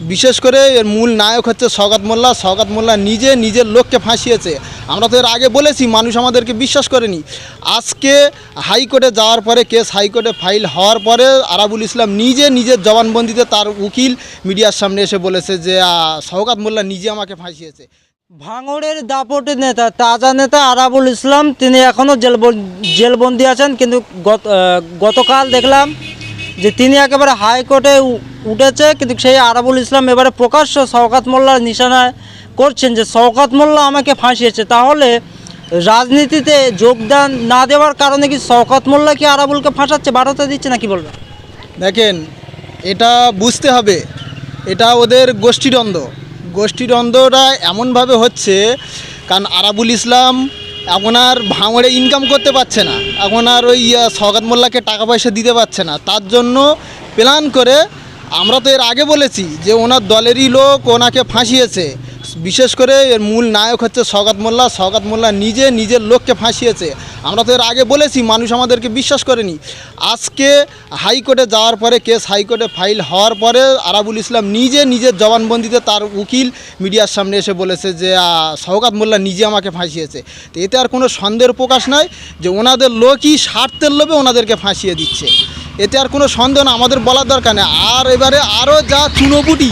বিশেষ করে এর মূল নায়ক হচ্ছে সৌগাত মোল্লা। সৌগাত মোল্লা নিজে নিজের লোককে ফাঁসিয়েছে। আমরা তো এর আগে বলেছি মানুষ আমাদেরকে বিশ্বাস করেনি। আজকে হাইকোর্টে যাওয়ার পরে কেস হাইকোর্টে ফাইল হওয়ার পরে আরাবুল ইসলাম নিজে নিজের জবানবন্দিতে তার উকিল মিডিয়ার সামনে এসে বলেছে যে আহ, মোল্লা নিজে আমাকে ফাঁসিয়েছে। ভাঙড়ের দাপটে নেতা তাজা নেতা আরাবুল ইসলাম তিনি এখনও জেল জেলবন্দি আছেন কিন্তু গত গতকাল দেখলাম যে তিনি একেবারে হাইকোর্টে উঠেছে, কিন্তু সেই আরাবুল ইসলাম এবারে প্রকাশ্য শওকাত মোল্লার নিশানায় করছেন যে শওকাত মোল্লা আমাকে ফাঁসিয়েছে। তাহলে রাজনীতিতে যোগদান না দেওয়ার কারণে কি শওকাত মোল্লা কি আরাবুলকে ফাঁসাচ্ছে, বারোতে দিচ্ছে না কি বলবেন? দেখেন, এটা বুঝতে হবে। এটা ওদের গোষ্ঠীদ্বন্দ্ব। গোষ্ঠীদ্বন্দ্বটা এমনভাবে হচ্ছে, কারণ আরাবুল ইসলাম এখন আর ভাঙড়ে ইনকাম করতে পারছে না। এখন আর ওই সৌগাত মোল্লাকে টাকা পয়সা দিতে পারছে না। তার জন্য প্ল্যান করে, আমরা তো এর আগে বলেছি যে ওনার দলেরই লোক, ওনাকে ফাঁসিয়েছে। বিশেষ করে এর মূল নায়ক হচ্ছে সৌগাত মোল্লা। সৌগাত মোল্লা নিজে নিজের লোককে ফাঁসিয়েছে। আমরা তো এর আগে বলেছি, মানুষ আমাদেরকে বিশ্বাস করেনি। আজকে হাইকোর্টে যাওয়ার পরে কেস হাইকোর্টে ফাইল হওয়ার পরে আরাবুল ইসলাম নিজে নিজের জবানবন্দিতে তার উকিল মিডিয়ার সামনে এসে বলেছে যে সৌগাত মোল্লা নিজে আমাকে ফাঁসিয়েছে। তো এতে আর কোনো সন্দেহের প্রকাশ নয় যে ওনাদের লোকই স্বার্থের লোভে ওনাদেরকে ফাঁসিয়ে দিচ্ছে। এতে আর কোনো সন্দেহ না, আমাদের বলার দরকার নেই। আর এবারে আরও যা চুনোপুটি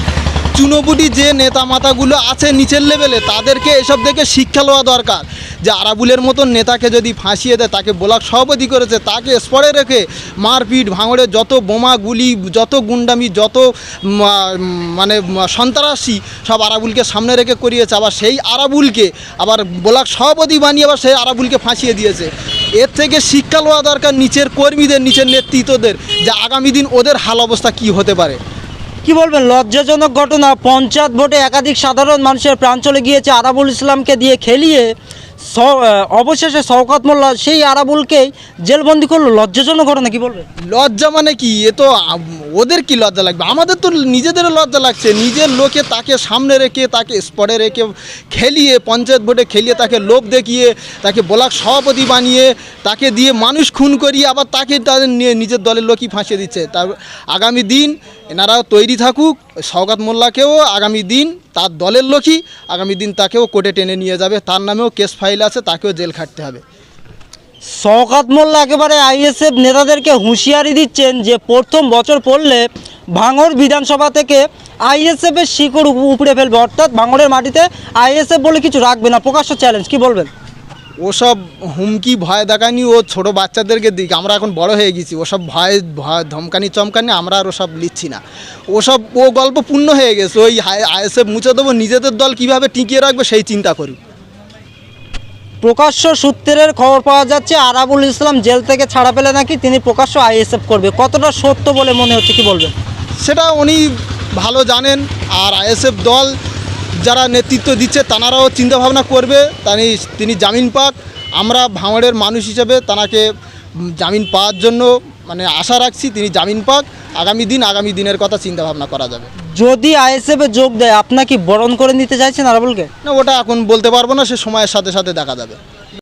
চুনোপুটি যে নেতা মাতাগুলো আছে নিচের লেভেলে, তাদেরকে এসব দেখে শিক্ষা লওয়া দরকার। যে আরাবুলের মতন নেতাকে যদি ফাঁসিয়ে দেয়, তাকে ব্লক সভাপতি করেছে, তাকে স্পটে রেখে মারপিট, ভাঙড়ে যত বোমা গুলি, যত গুন্ডামি, যত মানে সন্ত্রাসী সব আরাবুলকে সামনে রেখে করিয়েছে। আবার সেই আরাবুলকে আবার ব্লক সভাপতি বানিয়ে আবার সেই আরাবুলকে ফাঁসিয়ে দিয়েছে। এর থেকে শিক্ষা লওয়া দরকার নিচের কর্মীদের, নিচের নেতৃত্বদের, যে আগামী দিন ওদের হাল অবস্থা কি হতে পারে। কি বলবেন? লজ্জাজনক ঘটনা। পঞ্চায়েত ভোটে একাধিক সাধারণ মানুষের প্রাণ চলে গিয়েছে আরাবুল ইসলামকে দিয়ে খেলিয়ে অবশেষে শওকত মোল্লা সেই আরাবুলকেই জেলবন্দি করল। লজ্জাজনক ঘটনা, কি বলবেন? লজ্জা মানে কি? এ তো ওদের কি লজ্জা লাগবে? আমাদের তো নিজেদেরও লজ্জা লাগছে। নিজের লোকে তাকে সামনে রেখে, তাকে স্পটে রেখে খেলিয়ে, পঞ্চায়েত ভোটে খেলিয়ে তাকে লোভ দেখিয়ে, তাকে ব্লক সভাপতি বানিয়ে, তাকে দিয়ে মানুষ খুন করিয়ে আবার তাকে তাদের নিয়ে নিজের দলের লোকই ফাঁসিয়ে দিচ্ছে। তার আগামী দিন এনারাও তৈরি থাকুক সৌগাত মোল্লাকেও আগামী দিন তার দলের লোকই আগামী দিন তাকেও কোর্টে টেনে নিয়ে যাবে, তার নামেও কেস ফাইল আছে, তাকেও জেল খাটতে হবে। শওকত মোল্লা একেবারে আইএসএফ নেতাদেরকে হুঁশিয়ারি দিচ্ছেন যে প্রথম বছর পড়লে ভাঙড় বিধানসভা থেকে আইএসএফের শিকড় উপড়ে ফেলবে, অর্থাৎ ভাঙরের মাটিতে আইএসএফ বলে কিছু রাখবে না। প্রকাশ্য চ্যালেঞ্জ কি বলবেন? ওসব হুমকি ভয় দেখানি ও ছোট বাচ্চাদেরকে দিক আমরা এখন বড় হয়ে গেছি ওসব ভয় ভয় ধমকানি চমকানি আমরা আর ওসব লিখছি না। ওসব ও গল্প পূর্ণ হয়ে গেছে ওই আইএসএফ মুছে দেবো নিজেদের দল কীভাবে টিকিয়ে রাখবে সেই চিন্তা করি প্রকাশ্য সূত্রের খবর পাওয়া যাচ্ছে আরাবুল ইসলাম জেল থেকে ছাড়া পেলে নাকি তিনি প্রকাশ্য আইএসএফ করবে। কতটা সত্য বলে মনে হচ্ছে কি বলবেন? সেটা উনি ভালো জানেন আর আইএসএফ দল যারা নেতৃত্ব দিচ্ছে তানারাও চিন্তাভাবনা করবে তানি তিনি জামিন পাক। আমরা ভাঙড়ের মানুষ হিসেবে তানাকে জামিন পাওয়ার জন্য মানে আশা রাখছি তিনি জামিন পাক। আগামী দিন আগামী দিনের কথা চিন্তা ভাবনা করা যাবে। যদি আইএসএফে যোগ দেয় আপনাকে বরণ করে নিতে চাইছেন আর বলকে না ওটা এখন বলতে পারব না সে সময়ের সাথে সাথে দেখা যাবে।